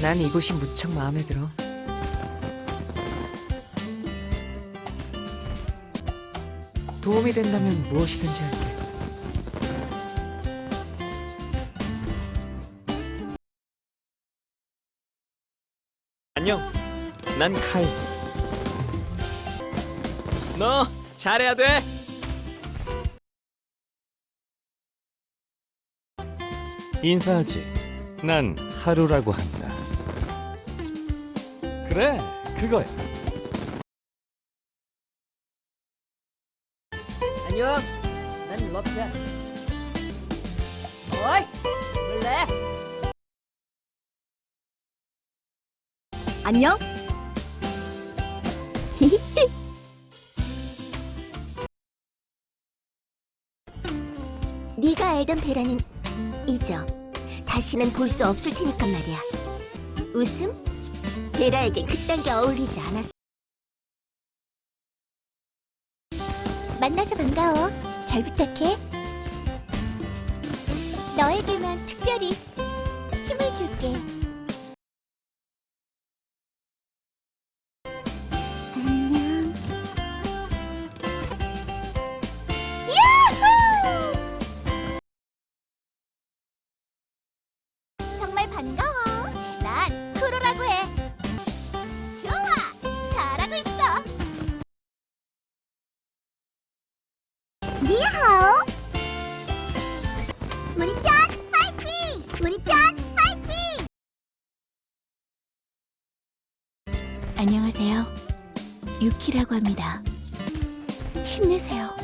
난 이곳이 무척 마음에 들어. 도움이 된다면 무엇이든지 할게. 안녕. 난 카이. 너 잘해야 돼. 인사하지. 난 하루라고 한다. 그래, 그거야. 안녕. 난 럽자. 어이, 몰래. 안녕. 네가 알던 베라는 잊어. 다시는 볼 수 없을 테니까 말이야. 웃음? 베라에게 그딴 게 어울리지 않았어. 만나서 반가워. 잘 부탁해. 너에게만 특별히 힘을 줄게. 정말 반가워. 니하오. 우리 편 파이팅! 우리 편 파이팅! 안녕하세요. 유키라고 합니다. 힘내세요.